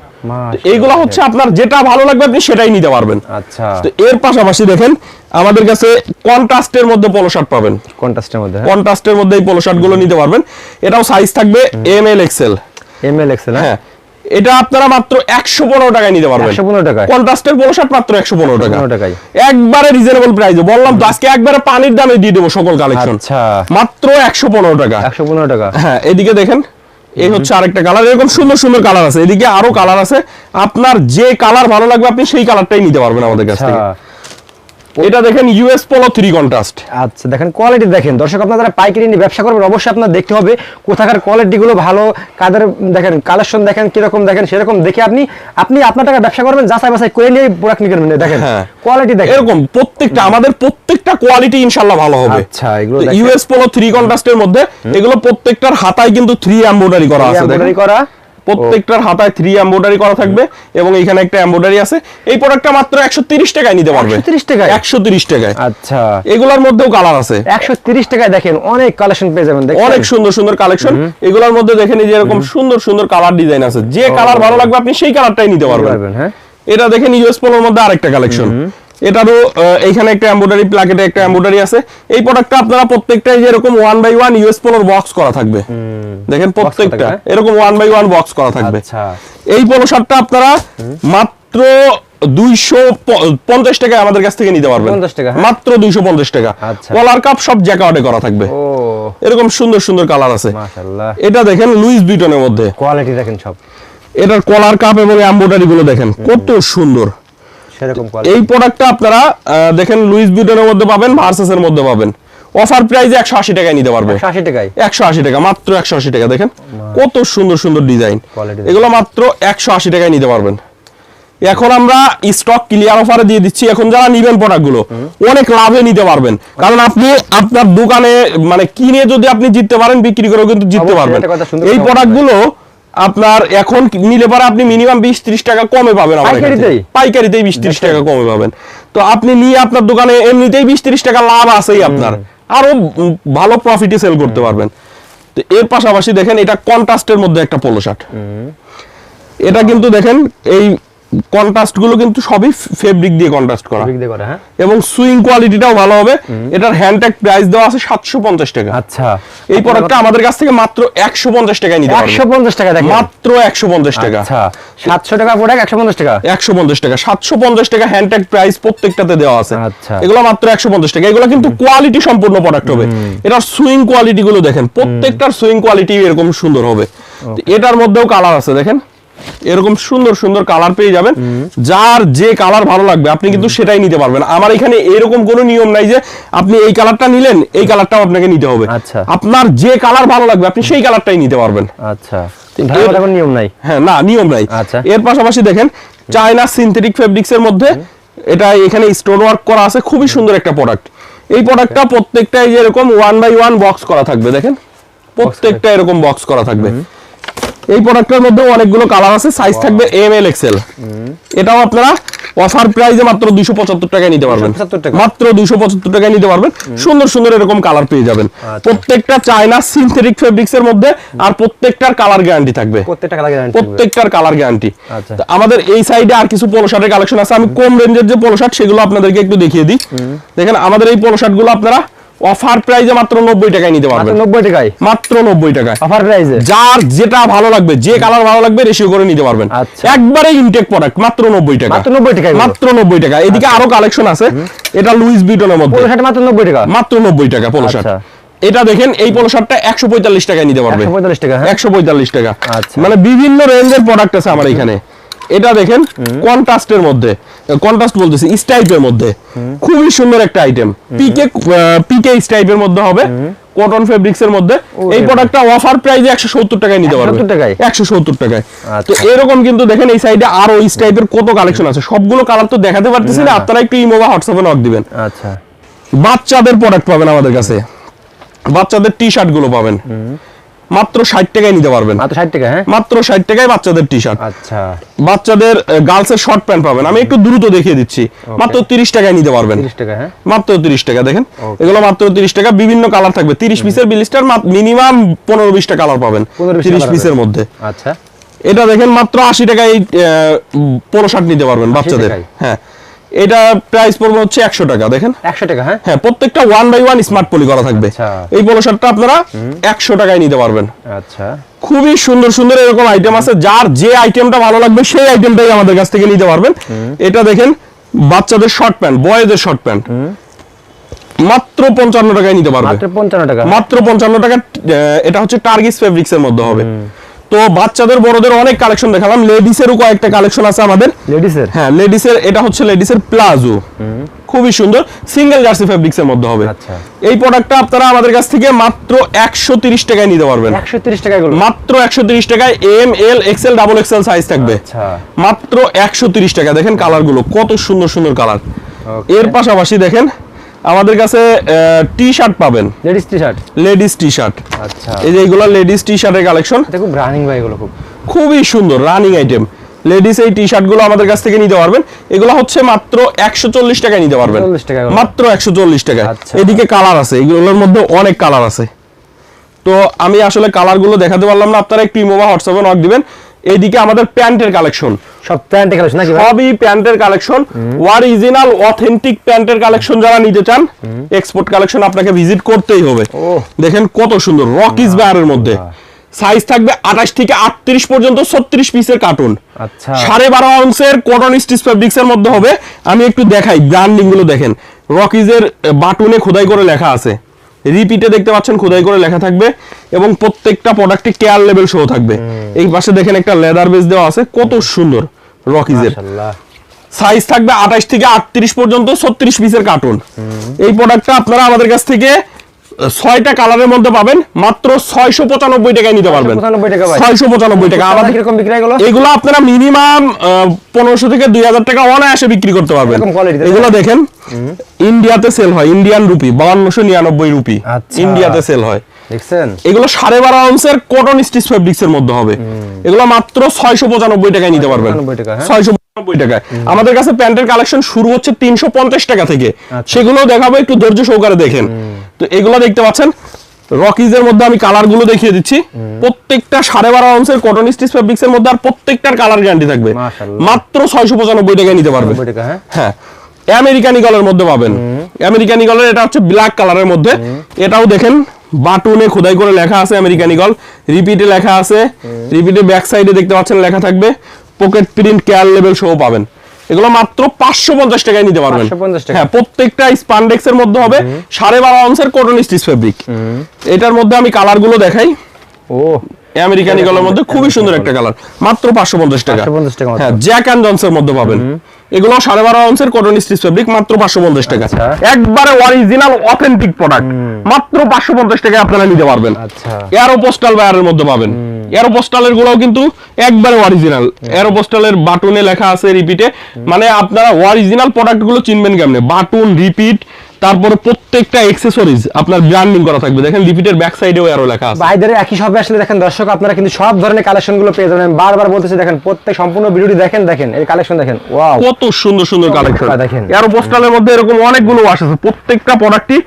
এইগুলো হচ্ছে আপনার যেটা ভালো লাগবে আপনি সেটাই নিতে পারবেন। আচ্ছা। তো এর পাশাপাশি দেখেন আমাদের কাছে কন্ট্রাস্টের মধ্যে পোলো শার্ট পাবেন। কন্ট্রাস্টের মধ্যে কন্ট্রাস্টের মধ্যে এই পোলো শার্টগুলো নিতে পারবেন। এটাও সাইজ থাকবে M L XL M L XL হ্যাঁ। এটা আপনারা মাত্র একশো পনেরো টাকায় নিতে পারবেন। একশো পনেরো টাকায়। কন্ট্রাস্টের পোলো শার্ট মাত্র একশো পনেরো টাকা। টাকায়। একবারে রিজনেবল প্রাইস বললাম তো আজকে একবারে পানির দামে দিয়ে দেবো সকল কালেকশন আচ্ছা। মাত্র একশো পনেরো টাকা। একশো পনেরো টাকা। হ্যাঁ এদিকে দেখেন এই হচ্ছে আরেকটা কালার এরকম সুন্দর সুন্দর কালার আছে। এদিকে আরও কালার আছে। আপনার যে কালার ভালো লাগবে আপনি সেই কালারটাই নিতে পারবেন আমাদের কাছ আচ্ছা। থেকে। এটা দেখেন ইউএস পোলো থ্রি কন্ট্রাস্ট আচ্ছা দেখেন কোয়ালিটি দেখেন। দর্শক আপনারা যারা পাইকারি নিয়ে ব্যবসা করবেন অবশ্যই আপনার দেখতে হবে কোথাকার কোয়ালিটি গুলো ভালো কাদের দেখেন কালেকশন দেখেন কীরকম দেখেন সেরকম দেখে আপনি আপনি আপনার টাকা ব্যবসা করবেন যাচাই বাছাই করে নিয়ে প্রোডাক্ট নিয়ে দেখেন। হ্যাঁ। কোয়ালিটি দেখেন। এরকম প্রত্যেকটা আমাদের প্রত্যেকটা কোয়ালিটি ইনশাল্লাহ ভালো হবে। আচ্ছা, এগুলো ইউএস পোলো থ্রি কন্ট্রাস্টের মধ্যে এগুলো প্রত্যেকটার হাতায় কিন্তু থ্রি এমব্রয়ডারি করা আছে করা। প্রত্যেকটার হাতায় থ্রি এমব্রয়ডারি করা থাকবে এবং এখানে একটা এমব্রয়ডারি আছে। এই প্রোডাক্টটা মাত্র একশো তিরিশ টাকায় নিতে পারবে। 130 টাকায়? একশো তিরিশ টাকায়। আচ্ছা। এগুলোর মধ্যেও কালার আছে। একশো তিরিশ টাকায় দেখেন অনেক কালেকশন পেয়ে যাবেন দেখেন অনেক সুন্দর সুন্দর কালেকশন এগুলোর মধ্যে দেখেন এই যে এরকম সুন্দর সুন্দর কালার ডিজাইন আছে। যে কালার ভালো লাগবে আপনি সেই কালারটাই নিতে পারবেন। পারবেন হ্যাঁ? এটা দেখেন ইউএস পোলোর মধ্যে আরেকটা কালেকশন এটারও এইখানে একটা এমব্রয়ডারি প্লাকেটে একটা এমব্রয়ডারি আছে। এই প্রোডাক্টটা আপনারা প্রত্যেকটাই যে এরকম ওয়ান বাই ওয়ান ইউএস পোলোর বক্স করা থাকবে। দেখেন প্রত্যেকটা এরকম ওয়ান বাই ওয়ান বক্স করা থাকবে। আচ্ছা। এই পোলো শার্টটা আপনারা মাত্র দুইশো পঞ্চাশ টাকায় আমাদের কাছ থেকে নিতে পারবেন। 50 টাকা, হ্যাঁ? মাত্র দুইশো পঞ্চাশ টাকা। আচ্ছা। কলার কাপ সব জ্যাকার্ডে করা থাকবে। ও। এরকম সুন্দর সুন্দর কালার আছে। মাশাআল্লাহ। এটা দেখেন লুইস বিটনের মধ্যে। কোয়ালিটি দেখেন সব। এটার কলার কাপ এবং এমব্রয়ডারি গুলো দেখেন কত সুন্দর। সেরকম এই প্রোডাক্টটা আপনারা দেখেন লুইস বিটনের মধ্যে পাবেন ভার্সাস এর মধ্যে পাবেন। অফার প্রাইসে একশো আশি টাকায় নিতে পারবে। আশি টাকায়? একশো আশি টাকা মাত্র একশো আশি টাকা দেখেন। কত সুন্দর সুন্দর ডিজাইন এগুলো মাত্র একশো আশি টাকায় নিতে পারবেন। এখন আমরা স্টক ক্লিয়ার অফারে দিয়ে দিচ্ছি। এখন যারা নিবেন প্রোডাক্টগুলো অনেক লাভে নিতে পারবেন। কারণ আপনি আপনার দোকানে মানে কিনে যদি আপনি জিততে পারেন বিক্রি করেও কিন্তু জিততে পারবেন। এই কথা প্রোডাক্টগুলো আপনার এখন নিলে পরে আপনি মিনিমাম বিশ ত্রিশ টাকা কমে পাবেন পাইকারিতেই? বিশ ত্রিশ টাকা কমে পাবেন। তো আপনি নিয়ে আপনার দোকানে এমনিতেই বিশ ত্রিশ টাকা লাভ আছেই আপনার। আরও ভালো প্রফিটে সেল করতে পারবেন। তো এর পাশাপাশি দেখেন এটা কন্ট্রাস্টের মধ্যে একটা পোলো শার্ট এটা কিন্তু দেখেন এই কন্ট্রাস্টগুলো কিন্তু সবই ফেব্রিক দিয়ে কন্ট্রাস্ট করা। হ্যাঁ। এবং সুইং কোয়ালিটিটাও ভালো হবে। এটার প্রাইস দেওয়া আছে সাতশো পঞ্চাশ টাকা। আচ্ছা। এই প্রোডাক্টটা আমাদের কাছ থেকে মাত্র একশো পঞ্চাশ টাকায় নিতে পারবেন টাকা দেখেন। মাত্র টাকা। আচ্ছা সাতশো টাকা প্রোডাক্ট একশো পঞ্চাশ টাকা? একশো পঞ্চাশ টাকা। সাতশো পঞ্চাশ টাকা হ্যান্ডট্যাগ প্রাইস প্রত্যেকটাতে দেওয়া আছে। আচ্ছা। এগুলো মাত্র একশো পঞ্চাশ টাকা। এগুলো কিন্তু কোয়ালিটি সম্পূর্ণ প্রোডাক্ট হবে। এটার সুইং কোয়ালিটি গুলো দেখেন প্রত্যেকটার সুইং কোয়ালিটি এরকম সুন্দর হবে। এটার মধ্যেও কালার আছে দেখেন। এরকম সুন্দর সুন্দর কালার পেয়ে যাবেন। যার যে কালার ভালো লাগবে আপনি কিন্তু সেটাই নিতে পারবেন। আমার এখানে এরকম কোনো নিয়ম নাই যে আপনি এই কালারটা নিলেন এই কালারটাও আপনাকে নিতে হবে। আচ্ছা। আপনার যে কালার ভালো লাগবে আপনি সেই কালারটাই নিতে পারবেন। আচ্ছা। নিয়ম নাই? হ্যাঁ না নিয়ম নাই। আচ্ছা। এর পাশাপাশি দেখেন চায়না সিনথেটিক ফেব্রিক্স এর মধ্যে এটা এখানে স্টোন ওয়ার্ক করা আছে খুবই সুন্দর একটা প্রোডাক্ট এই প্রোডাক্টটা প্রত্যেকটাই যে এরকম ওয়ান বাই ওয়ান বক্স করা থাকবে দেখেন? প্রত্যেকটা এরকম বক্স করা থাকবে। এই প্রোডাক্টের মধ্যে অনেকগুলো কালার আছে সাইজ থাকবে এম এল এক্সেল এটাও আপনারা অফার প্রাইসে মাত্র দুইশো পঁচাত্তর টাকায় নিতে পারবেন। মাত্র দুইশো পঁচাত্তর টাকায় নিতে পারবেন। সুন্দর সুন্দর এরকম কালার পেয়ে যাবেন। আচ্ছা। প্রত্যেকটা চায়না সিনথেটিক ফেব্রিক্স এর মধ্যে আর প্রত্যেকটার কালার গ্যারান্টি থাকবে। গ্যারান্টি প্রত্যেকটার কালার গ্যারান্টি আচ্ছা। আমাদের এই সাইডে আর কিছু পোলো শার্টের কালেকশন আছে। আমি কম রেঞ্জের যে পোলো শার্ট সেগুলো আপনাদেরকে একটু দেখিয়ে দিই। দেখেন আমাদের এই পোলো শার্টগুলো আপনারা অফার প্রাইসে মাত্র নব্বই টাকায় নিতে মাত্র পারবেন নব্বই টাকায়? মাত্র নব্বই টাকায়। অফার প্রাইসে যার যেটা ভালো লাগবে যে কালার ভালো লাগবে রেশিও করে নিতে পারবেন। আচ্ছা। একবারে ইনটেক প্রোডাক্ট মাত্র নব্বই টাকা মাত্র 90 টাকায় মাত্র নব্বই টাকা। এদিকে আরও কালেকশন আছে। এটা লুইস বিটনের মধ্যে। পোলো শার্ট মাত্র নব্বই টাকা? মাত্র নব্বই টাকা পোলো শার্ট আচ্ছা। এটা দেখেন এই পোলো শার্টটা একশো পঁয়তাল্লিশ টাকায় নিতে পারবে। একশো পঁয়তাল্লিশ টাকা হ্যাঁ। একশো পঁয়তাল্লিশ টাকা। আচ্ছা। মানে বিভিন্ন রেঞ্জের প্রোডাক্ট আছে আমার এখানে। এটা দেখেন কন্ট্রাস্টের মধ্যে কন্ট্রাস্ট বলতেছি স্টাইপের মধ্যে। খুবই সুন্দর একটা আইটেম পিকে পিকে স্টাইপের মধ্যে হবে কটন ফেব্রিক্স এর মধ্যে। এই প্রোডাক্টটা অফার প্রাইসে একশো সত্তর টাকায় নিতে পারবে। 170 টাকায়? একশো সত্তর টাকায়। তো আচ্ছা। এরকম কিন্তু দেখেন এই সাইডে আরও স্টাইপের কত কালেকশন আছে। সবগুলো কালার তো দেখাতে পারতেছি না আপনারা একটু ইমো বা হোয়াটসঅ্যাপে নক দিবেন। আচ্ছা। বাচ্চাদের প্রোডাক্ট পাবেন আমাদের কাছে। বাচ্চাদের টি শার্টগুলো পাবেন। মাত্র ষাট টাকায় নিতে পারবেন। মাত্র ষাট টাকা হ্যাঁ? মাত্র ষাট টাকায় বাচ্চাদের টি শার্ট আচ্ছা। বাচ্চাদের গার্লসের শর্ট প্যান্ট পাবেন। আমি একটু দ্রুত দেখিয়ে দিচ্ছি। মাত্র তিরিশ টাকায় নিতে পারবেন। টাকা হ্যাঁ? মাত্র তিরিশ টাকা দেখেন। এগুলো মাত্র তিরিশ টাকা। বিভিন্ন কালার থাকবে। তিরিশ পিসের বিলিস্টার মিনিমাম পনেরো বিশটা কালার পাবেন। তিরিশ পিসের মধ্যে। আচ্ছা। এটা দেখেন মাত্র আশি টাকায় পনেরো শার্ট নিতে পারবেন বাচ্চাদের। হ্যাঁ। এটা প্রাইস পড়বে হচ্ছে একশো টাকা দেখেন। একশো টাকা হ্যাঁ? হ্যাঁ প্রত্যেকটা one by one smart poly করা থাকবে। আচ্ছা। এই পোলো শার্টটা আপনারা একশো টাকায় নিতে পারবেন। আচ্ছা। খুবই সুন্দর সুন্দর এরকম আইটেম আছে যার যে আইটেমটা ভালো লাগবে সেই আইটেমটাই আমাদের কাছ থেকে নিতে পারবেন। এটা দেখেন বাচ্চাদের শর্ট প্যান্ট বয়েজের শর্ট প্যান্ট মাত্র পঞ্চান্ন টাকায় নিতে পারবে। মাত্র পঞ্চান্ন টাকা। মাত্র পঞ্চান্ন টাকা এটা হচ্ছে টার্গিস ফেব্রিক্স এর মধ্যে হবে। তো বাচ্চাদের বড়দের অনেক কালেকশন দেখালাম। লেডিসেরও কয়েকটা কালেকশন আছে আমাদের। লেডিসের হ্যাঁ লেডিসের এটা হচ্ছে লেডিসের প্লাজো খুবই সুন্দর। সিঙ্গেল জার্সি ফেব্রিক্স এর মধ্যে হবে। আচ্ছা। এই প্রোডাক্টটা আপনারা আমাদের কাছ থেকে মাত্র একশো তিরিশ টাকায় নিতে পারবেন। একশো তিরিশ টাকা এগুলো? মাত্র একশো তিরিশ টাকায় M L XL double XL size থাকবে। আচ্ছা। মাত্র একশো তিরিশ টাকা দেখেন কালারগুলো কত সুন্দর সুন্দর কালারের পাশাপাশি দেখেন আমাদের কাছে টি শার্ট পাবেন। Ladies T shirt ladies T shirt আচ্ছা। এই যে এগুলো লেডিস টি শার্টের কালেকশন এটা খুব রানিং ভাই এগুলো খুব। খুবই সুন্দর রানিং আইটেম লেডিস এই টি শার্টগুলো আমাদের কাছ থেকে নিতে পারবেন। এগুলো হচ্ছে মাত্র একশো চল্লিশ টাকায় নিতে পারবেন। 140 টাকা মাত্র একশো চল্লিশ টাকা আচ্ছা। এদিকে কালার আছে এগুলোর মধ্যে অনেক কালার আছে। তো আমি আসলে কালারগুলো দেখাতে পারলাম না আপনারা একটু ইমোবা হোয়াটসঅ্যাপে নক দিবেন। এইদিকে আমাদের প্যান্টের কালেকশন। সব প্যান্টে কালেকশন নাকি সবই প্যান্টের কালেকশন। অরিজিনাল অথেন্টিক প্যান্টের কালেকশন যারা নিতে চান এক্সপোর্ট কালেকশন আপনাকে ভিজিট করতেই হবে। দেখেন কত সুন্দর রকিস বায়ারের মধ্যে। সাইজ থাকবে আঠাশ থেকে আটত্রিশ পর্যন্ত ছত্রিশ পিসের কার্টুন আচ্ছা। সাড়ে বারো আউন্সের কটন স্টিচ ফেব্রিক্স এর মধ্যে হবে। আমি একটু দেখাই ব্র্যান্ডিংগুলো দেখেন। রকিজের বাটুনে খোদাই করে লেখা আছে। রিপিটে দেখতে পাচ্ছেন খোদাই করে লেখা থাকবে এবং প্রত্যেকটা প্রোডাক্টে কেয়ার লেভেল শো থাকবে। এই পাশে দেখেন একটা লেদার বেস দেওয়া আছে কত সুন্দর রকিজের সাইজ থাকবে আঠাশ থেকে আটত্রিশ পর্যন্ত ছত্রিশ পিসের কার্টুন এই প্রোডাক্টটা আপনারা আমাদের কাছ থেকে ছয়টা কালারের মধ্যে পাবেন মাত্র ছয়শো পঁচানব্বই টাকায় নিতে পারবেন। 695 টাকা ভাই। ছয়শো পঁচানব্বই টাকা। আমাদের কীরকম বিক্রি হয় এগুলো? এগুলো আপনারা মিনিমাম পনেরোশো থেকে দুই হাজার টাকা অনায়াসে বিক্রি করতে পারবেন? এগুলো দেখেন ইন্ডিয়াতে সেল হয় ইন্ডিয়ান রুপি বাউন্নশো নিরানব্বই রুপি। ইন্ডিয়াতে সেল হয়। দেখছেন? এগুলো সাড়ে বারো আউন্সের কটন স্টিচ ফেব্রিক্স এর মধ্যে হবে। এগুলো মাত্র ছয়শো পঁচানব্বই টাকায় নিতে পারবেন। 695 টাকা, হ্যাঁ? ছয়শো পঁচানব্বই টাকায়। আমাদের কাছে প্যান্টের কালেকশন শুরু হচ্ছে তিনশো পঞ্চাশ টাকা থেকে। আচ্ছা। সেগুলো দেখাবো একটু ধৈর্য সহকারে দেখেন। তো এগুলো দেখতে পাচ্ছেন? রকিজের মধ্যে আমি কালারগুলো দেখিয়ে দিচ্ছি। প্রত্যেকটা সাড়ে বারো আউন্সের কটন স্টিচ ফেব্রিক্স এর মধ্যে আর প্রত্যেকটার কালার গ্যারান্টি থাকবে। মাত্র ছয়শো পঁচানব্বই টাকায় নিতে পারবেন 90 টাকা হ্যাঁ। হ্যাঁ। আমেরিকান ইগলের মধ্যে পাবেন। আমেরিকান ইগলের এটা হচ্ছে ব্ল্যাক কালারের মধ্যে। এটাও দেখেন বাটুনে খোদাই করে লেখা আছে আমেরিকান ইগল রিপিটে লেখা আছে। রিপিটে ব্যাক সাইডে দেখতে পাচ্ছেন লেখা থাকবে। পকেট প্রিন্ট কেয়ার লেভেল সহ পাবেন। এগুলো মাত্র পাঁচশো পঞ্চাশ টাকায় নিতে পারবেন। হ্যাঁ প্রত্যেকটা স্পান্ডেক্স এর মধ্যে হবে সাড়ে বারো আউন্সের কটন স্টিচ ফেব্রিক এটার মধ্যে আমি কালারগুলো দেখাই। ও। আমেরিকান ইগলের মধ্যে খুবই সুন্দর একটা কালার মাত্র পাঁচশো পঞ্চাশ টাকা। 550 টাকা মাত্র। হ্যাঁ জ্যাক অ্যান্ড জনসের মধ্যে পাবেন। এগুলো সাড়ে বারো আউন্সের কটন স্টিচ ফেব্রিক মাত্র পাঁচশো পঞ্চাশ টাকা। আচ্ছা। একবারে অরিজিনাল অথেন্টিক প্রোডাক্ট মাত্র পাঁচশো পঞ্চাশ টাকায় আপনারা নিতে পারবেন। এয়ারো পোস্টাল বায়ারের মধ্যে পাবেন। এয়ারো পোস্টালের গুলোও কিন্তু একবারে অরিজিনাল পোস্টালের বাটনে লেখা আছে রিপিটে মানে আপনারা অরিজিনাল প্রোডাক্টগুলো চিনবেন কেমনে? বাটন রিপিট তারপরে প্রত্যেকটা আপনার ব্র্যান্ডিং করা থাকবে। দেখেন রিপিটের ব্যাক সাইডেও এরো লেখা আছে। ভাইদের একই শপে আসলে দেখেন দর্শক আপনারা কিন্তু সব ধরনের কালেকশনগুলো পেয়ে যাবেন। বারবার বলতেছি দেখেন প্রত্যেক সম্পূর্ণ ভিডিওটি দেখেন দেখেন এই কালেকশন দেখেন। ওয়াও কত সুন্দর সুন্দর কালেকশন দেখেন। এয়ারো পোস্টালের মধ্যে এরকম অনেকগুলো ওয়াশ আছে। প্রত্যেকটা প্রোডাক্টই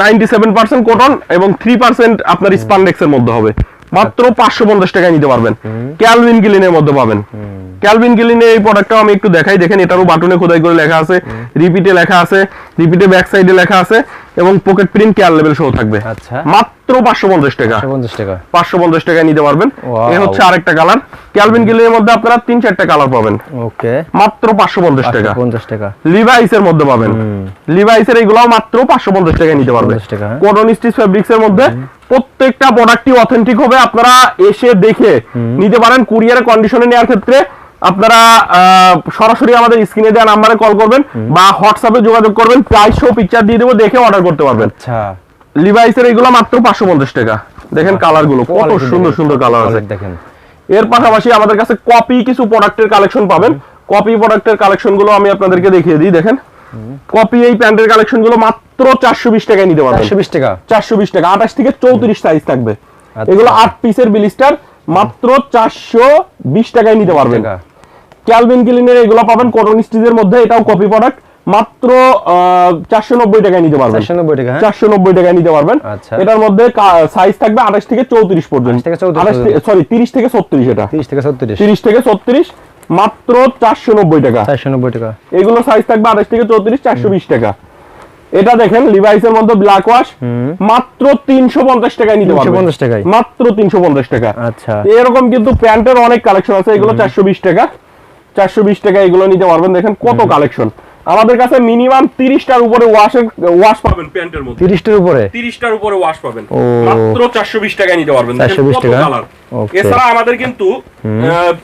নাইনটি সেভেন পার্সেন্ট কটন এবং থ্রি পার্সেন্ট আপনার স্পান্ডেক্স এর মধ্যে হবে। মাত্র পাঁচশো পঞ্চাশ টাকায় নিতে পারবেন। ক্যালভিন গিলিনের মধ্যে পাবেন। ক্যালভিন গিলিনের এই প্রোডাক্টটাও আমি একটু দেখাই। দেখেন এটারও বাটনে খোদাই করে লেখা আছে। রিপিটে লেখা আছে। রিপিটে ব্যাক সাইডে লেখা আছে। এবং পকেট প্রিন্ট কেয়ার লেভেল সহ থাকবে। আচ্ছা। মাত্র পাঁচশো পঞ্চাশ টাকা। পাঁচশো পঞ্চাশ টাকায় নিতে পারবেন। এ হচ্ছে আরেকটা কালার ক্যালভিন গিলিনের মধ্যে আপনারা তিন চারটা কালার পাবেন। ওকে। মাত্র পাঁচশো পঞ্চাশ টাকা। পঞ্চাশ টাকা। লিভাইস এর মধ্যে পাবেন। লিভাইস এর এগুলো মাত্র পাঁচশো পঞ্চাশ টাকায় নিতে পারবে। 50 টাকা, হ্যাঁ। কটন স্টিচ ফেব্রিক্স এর মধ্যে প্রত্যেকটা প্রোডাক্টই অথেন্টিক হবে আপনারা এসে দেখে নিতে পারেন কুরিয়ার কন্ডিশনে নেওয়ার ক্ষেত্রে। আপনারা সরাসরি আমাদের স্ক্রিনে দেওয়া নাম্বারে কল করবেন বা হোয়াটসঅ্যাপে যোগাযোগ করবেন প্রাইস সহ পিকচার দিয়ে দেবো দেখে অর্ডার করতে পারবেন। আচ্ছা। লিভাইস এর এগুলো মাত্র পাঁচশো পঞ্চাশ টাকা। দেখেন কালারগুলো কত সুন্দর সুন্দর কালার আছে। দেখেন। এর পাশাপাশি আমাদের কাছে কপি কিছু প্রোডাক্টের কালেকশন পাবেন। কপি প্রোডাক্টের কালেকশনগুলো আমি আপনাদেরকে দেখিয়ে দিই দেখেন। কপি এই প্যান্টের কালেকশনগুলো মাত্র চারশো বিশ টাকায় নিতে পারবেন। চারশো বিশ টাকা? চারশো বিশ টাকা আঠাশ থেকে চৌত্রিশ সাইজ থাকবে। আচ্ছা। এগুলো আট পিসের বিলিস্টার মাত্র চারশো বিশ টাকায় নিতে পারবেন। ক্যালভিন ক্লিনের এগুলো পাবেন কটন স্টিচের মধ্যে এটাও কপি প্রোডাক্ট মাত্র চারশো নব্বই টাকায় নিতে পারবেন। চারশো নব্বই হ্যাঁ? টাকায় নিতে পারবেন। আচ্ছা। এটার মধ্যে সাইজ থাকবে আঠাশ থেকে চৌত্রিশ পর্যন্ত। 28 থেকে 34 সরি তিরিশ থেকে ছত্রিশ এটা। তিরিশ থেকে ছত্রিশ। তিরিশ থেকে ছত্রিশ মাত্র চারশো নব্বই টাকা। চারশো নব্বই টাকা। এগুলো সাইজ থাকবে আঠাশ থেকে চৌত্রিশ চারশো বিশ টাকা। এটা দেখেন লিভাইসের মধ্যে ব্ল্যাক ওয়াশ মাত্র তিনশো পঞ্চাশ টাকায় নিতে পারবেন। 350 টাকায়? মাত্র তিনশো পঞ্চাশ টাকা। আচ্ছা। এরকম কিন্তু প্যান্টের অনেক কালেকশন আছে এগুলো চারশো বিশ টাকা। চারশো বিশ টাকা এগুলো নিতে পারবেন দেখেন কত কালেকশন আমাদের কাছে মিনিমাম তিরিশটার উপরে ওয়াশের ওয়াশ পাবেন প্যান্টের মধ্যে। তিরিশটার উপরে? তিরিশটার উপরে ওয়াশ পাবেন। মাত্র চারশো বিশ টাকায় নিতে পারবেন। দেখেন 420 টাকা? এছাড়া আমাদের কিন্তু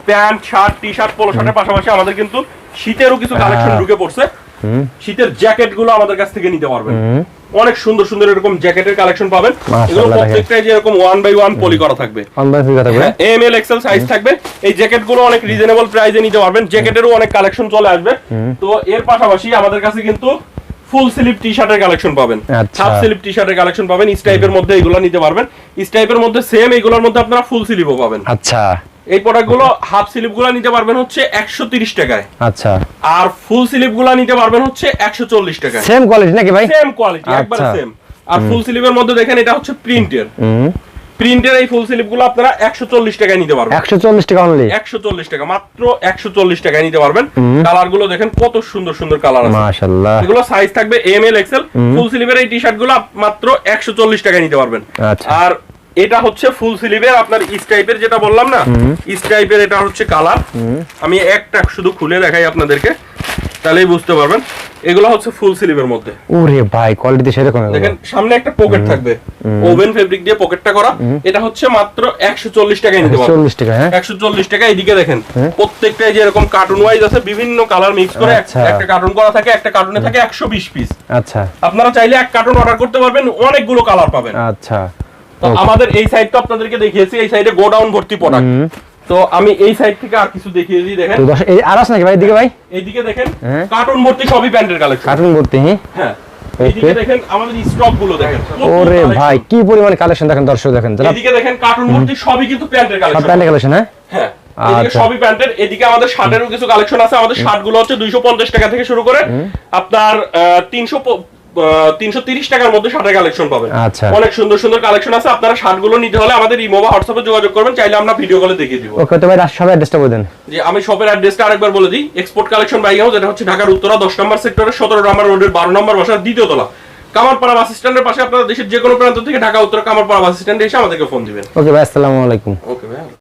pant shirt T shirt polo শার্টের পাশাপাশি আমাদের কিন্তু শীতেরও কিছু কালেকশন। ঢুকে পড়ছে। শীতের জ্যাকেটগুলো আমাদের কাছ থেকে নিতে পারবেন। অনেক সুন্দর সুন্দর এরকম জ্যাকেটের কালেকশন পাবেন। এগুলো প্রত্যেকটাই যে এরকম ওয়ান বাই ওয়ান পলি করা থাকবে। এম এল এক্সেল সাইজ থাকবে? এই জ্যাকেটগুলো অনেক রিজনেবল প্রাইসে নিতে পারবেন। জ্যাকেটেরও অনেক কালেকশন চলে আসবে। তো এর পাশাপাশি আমাদের কাছে কিন্তু ফুল স্লিভ টি শার্টের কালেকশন পাবেন। হাফ স্লিভ টি শার্টের কালেকশন পাবেন। ইস টাইপের মধ্যে এগুলো নিতে পারবেন। ইস টাইপের মধ্যে সেম এগুলোর মধ্যে আপনারা ফুল স্লিভও পাবেন। আচ্ছা। এই প্রোডাক্টগুলো হাফ স্লিভগুলো নিতে পারবেন হচ্ছে একশো তিরিশ টাকায়। আচ্ছা। আর ফুল স্লিভগুলো নিতে পারবেন হচ্ছে একশো চল্লিশ টাকায়। সেম কোয়ালিটি নাকি ভাই? সেম কোয়ালিটি একবারে। সেম আর ফুল স্লিভের মধ্যে দেখেন এটা হচ্ছে প্রিন্টের প্রিন্টের এই ফুল স্লিভগুলো আপনারা একশো চল্লিশ টাকায় নিতে পারবেন। একশো চল্লিশ টাকা অনলি একশো চল্লিশ টাকা মাত্র একশো চল্লিশ টাকায় নিতে পারবেন। কালারগুলো দেখেন কত সুন্দর সুন্দর কালার আছে। মাশাল্লাহ এগুলো সাইজ থাকবে এম এল এক্সেল ফুল স্লিভের এই টি শার্টগুলো মাত্র একশো চল্লিশ টাকায় নিতে পারবেন। আচ্ছা। আর এটা হচ্ছে ফুল স্লিভের আপনার ইস টাইপের যেটা বললাম না? ইস টাইপের এটা হচ্ছে কালার আমি একটা শুধু খুলে দেখাই আপনাদেরকে তাহলেই বুঝতে পারবেন। এগুলো হচ্ছে ফুল স্লিভের মধ্যে। ওরে ভাই কোয়ালিটি সেরকম দেখেন সামনে একটা পকেট থাকবে। ওভেন ফেব্রিক দিয়ে পকেটটা করা। এটা হচ্ছে মাত্র একশো চল্লিশ টাকায় নিতে পারবেন। চল্লিশ টাকা হ্যাঁ। একশো চল্লিশ টাকা এদিকে দেখেন প্রত্যেকটাই যে এরকম কার্টুন ওয়াইজ আছে বিভিন্ন কালার মিক্স করে আচ্ছা। একটা কার্টুন করা থাকে একটা কার্টুনে থাকে একশো বিশ পিস আচ্ছা। আপনারা চাইলে এক কার্টুন অর্ডার করতে পারবেন অনেকগুলো কালার পাবেন। আচ্ছা। তো আমাদের এই সাইডটা আপনাদেরকে দেখিয়েছি এই সাইডে গোডাউন ভর্তি প্রোডাক্ট তো আমি এই সাইড থেকে আর কিছু দেখিয়ে দিই দেখেন। তো এই আর নাকি ভাই? এদিকে ভাই? এইদিকে দেখেন হ্যাঁ। কার্টুন ভর্তি সবই প্যান্টের কালেকশন কার্টুন ভর্তি হ্যাঁ। হ্যাঁ এইদিকে দেখেন আমাদের স্টকগুলো দেখেন। ওরে ভাই কি পরিমাণ কালেকশন দেখেন দর্শক দেখেন এদিকে দেখেন কার্টুন ভর্তি সবই কিন্তু প্যান্টের সব কালেকশন প্যান্টের কালেকশন হ্যাঁ? হ্যাঁ। আচ্ছা। সবই প্যান্টের এদিকে আমাদের শার্টেরও কিছু কালেকশন আছে। আমাদের শার্টগুলো হচ্ছে দুইশো পঞ্চাশ টাকা থেকে শুরু করে। আপনার তিনশো তিনশো তিরিশ টাকার মধ্যে শার্টের কালেকশন পাবেন। আচ্ছা। অনেক সুন্দর সুন্দর কালেকশন আছে। আপনারা শার্টগুলো নিতে হলে আমাদের ইমো বা হোয়াটসঅ্যাপে যোগাযোগ করবেন চাইলে আমরা ভিডিও কলে দেখিয়ে দিব। ওকে তো ভাই রাস- অ্যাড্রেসটা বলে যে আমি শপের অ্যাড্রেসটা আরেকবার বলে দিই। এক্সপোর্ট কালেকশন হাউস এটা হচ্ছে ঢাকার উত্তরা দশ নম্বর সেক্টরের সতেরো নম্বর রোডের বারো নম্বর বাসার দ্বিতীয় তলা। কামারপাড়া বাস স্ট্যান্ডের পাশে আপনারা দেশের যে কোনো প্রান্ত থেকে ঢাকা উত্তর কামারপাড়া বাস স্ট্যান্ডে এসে আমাদেরকে ফোন দিবেন। ওকে ভাই আসসালামু আলাইকুম। ওকে ভাই।